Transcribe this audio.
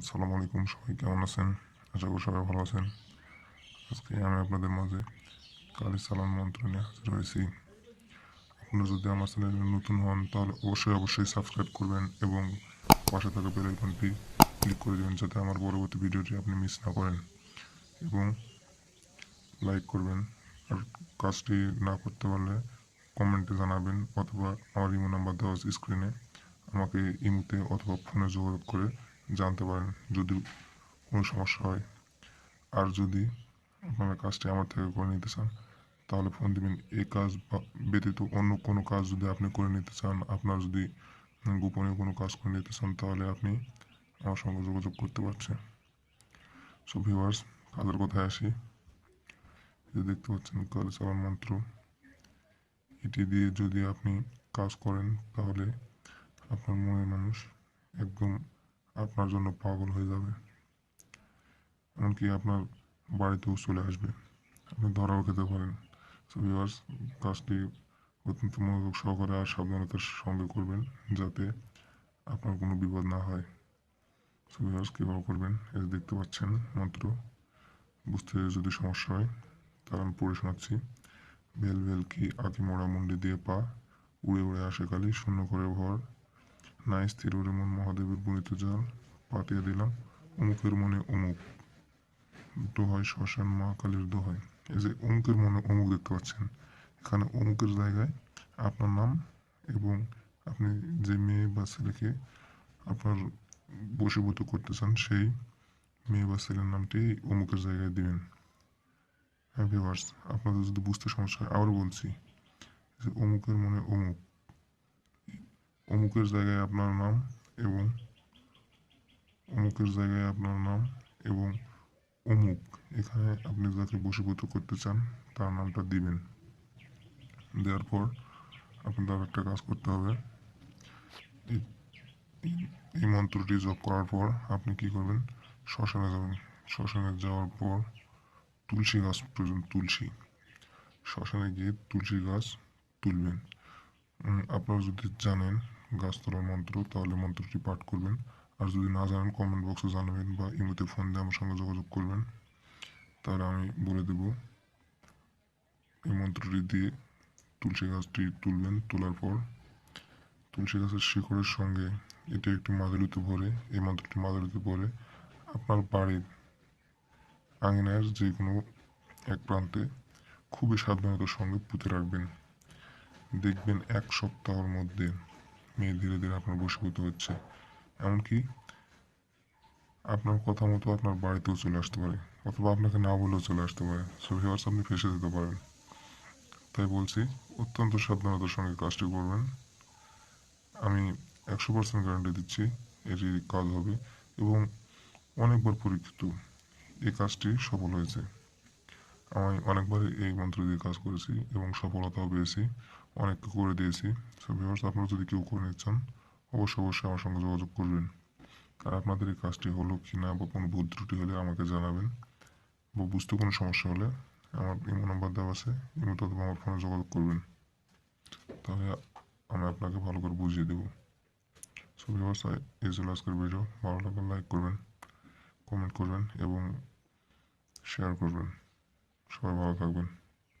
আসসালামু আলাইকুম, সবাই কেমন আছেন? আশা করি সবাই ভালো আছেন। আজকে আমি আপনাদের মাঝে কালি সালাম মন্ত্র নিয়ে হাজির হয়েছি। আপনারা যদি আমার চ্যানেলে নতুন হন, তাহলে অবশ্যই অবশ্যই সাবস্ক্রাইব করবেন এবং পাশে থাকা বেল আইকনটি ক্লিক করে দেবেন যাতে আমার পরবর্তী ভিডিওটি আপনি মিস না করেন। এবং লাইক করবেন। আর কাজটি না করতে পারলে কমেন্টে জানাবেন অথবা আমার ইমো নাম্বার দেওয়া স্ক্রিনে। আমাকে ইমোতে অথবা ফোনে যোগাযোগ করে জানতে পারেন যদি কোনো সমস্যা হয়। আর যদি আপনারা কাজটি আমার থেকে করে নিতে চান, তাহলে ফোন দিবেন। এই কাজ ব্যতীত অন্য কোনো কাজ যদি আপনি করে নিতে চান, আপনার যদি গোপনে কোনো কাজ করে নিতে চান, তাহলে আপনি আমার সঙ্গে যোগাযোগ করতে পারছেন। সো ভিউয়ার্স কাজের কথায় আসি। দেখতে পাচ্ছেন কাল চালান মন্ত্র। এটি দিয়ে যদি আপনি কাজ করেন, তাহলে আপনার মনের মানুষ একদম আপনার জন্য পাগল হয়ে যাবে। এমনকি আপনার বাড়িতেও চলে আসবে। আপনি ধরাও খেতে পারেন। কাজটি অত্যন্ত মনোযোগ সহকারে আর সাবধানতার সঙ্গে করবেন যাতে আপনার কোনো বিপদ না হয়। সো কীভাবে করবেন? যে দেখতে পাচ্ছেন মন্ত্র বুঝতে যদি সমস্যা হয়, তাহলে আমি পড়ে শোনাচ্ছি। বেল বেল কি আঁকি মোড়া মুন্ডি দিয়ে পা উড়ে উড়ে আসে কালি শূন্য করে ভর। নাই স্থির মন মহাদেবের বুনিত জাল, পাতিয়ে দিলাম। অমুকের মনে অমুক, দোহাই, শ্মশান, মা কালীর দোহাই। এই যে অমুকের মনে অমুক দেখতে পাচ্ছেন। এখানে অমুকের জায়গায় আপনার নাম এবং আপনি যে মেয়ে বা ছেলেকে আপনার বশীভূত করতে চান, সেই মেয়ে বা ছেলের নামটি অমুকের জায়গায় দিবেন। হ্যাঁ ভিউয়ার্স আপনাদের যদি বুঝতে সমস্যা হয়, আবারও বলছি যে অমুকের মনে অমুক। অমুকের জায়গায় আপনার নাম এবং অমুকের জায়গায় আপনার নাম এবং অমুক, এখানে আপনি যাকে বসীভূত করতে চান, তার নামটা দিবেন। দেওয়ার পর আপনাদের একটা কাজ করতে হবে। এই মন্ত্রটি জপ করার পর আপনি কি করবেন? শ্মশানে যাবেন। শ্মশানে যাওয়ার পর তুলসী গাছ প্রয়োজন, তুলসী। শ্মশানে গিয়ে তুলসী গাছ তুলবেন। আপনারা যদি জানেন গাছ তোলার মন্ত্র তাহলে মন্ত্রটি পাঠ করবেন। আর যদি না জানেন কমেন্ট বক্সে জানাবেন বা ইমোতে ফোন দিয়ে আমার সঙ্গে যোগাযোগ করবেন। তাহলে আমি বলে দেব, এই মন্ত্রটি দিয়ে তুলসী গাছটি তুলবেন তোলার পর। তুলসী গাছের শিকড়ের সঙ্গে এটি একটি মাদুরিতে ভরে, এই মন্ত্রটি মাদুরিতে ভরে আপনার বাড়ির আঙিনার যে কোনো এক প্রান্তে খুবই সাবধানতার সঙ্গে পুঁতে রাখবেন। দেখবেন এক সপ্তাহের মধ্যে মেয়ে ধীরে ধীরে আপনার বশীভূত হচ্ছে। এমনকি আপনার কথা মতো আপনার বাড়িতেও চলে আসতে পারে, অথবা আপনাকে না বলেও চলে আসতে পারে। সো আপনি ফেসে দিতে পারেন। তাই বলছি, অত্যন্ত সাবধানতার সঙ্গে কাজটি করবেন। আমি একশো পার্সেন্ট গ্যারান্টি দিচ্ছি, এটি কাজ হবে এবং অনেকবার পরীক্ষিত। এই কাজটি সফল হয়েছে। আমি অনেকবার এই মন্ত্র দিয়ে কাজ করেছি এবং সফলতাও পেয়েছি। অনেককে করে দিয়েছি। সো ভিউয়ার্স আপনারা যদি কেউ করে নিচ্ছেন অবশ্যই অবশ্যই আমার সঙ্গে যোগাযোগ করবেন। আর আপনাদের এই কাজটি হলো কি না বা কোনো ভুল ত্রুটি হলে আমাকে জানাবেন। বা বুঝতে কোনো সমস্যা হলে আমার ইমো নাম্বার দেওয়া আছে। ইমোতে অথবা আমার ফোনে যোগাযোগ করবেন। তাহলে আমি আপনাকে ভালো করে বুঝিয়ে দেবো। সো ভিউয়ার্স এই ছিল আজকের ভিডিও ভালো লাগলে লাইক করবেন কমেন্ট করবেন এবং শেয়ার করবেন। সবাই ভালো থাকবেন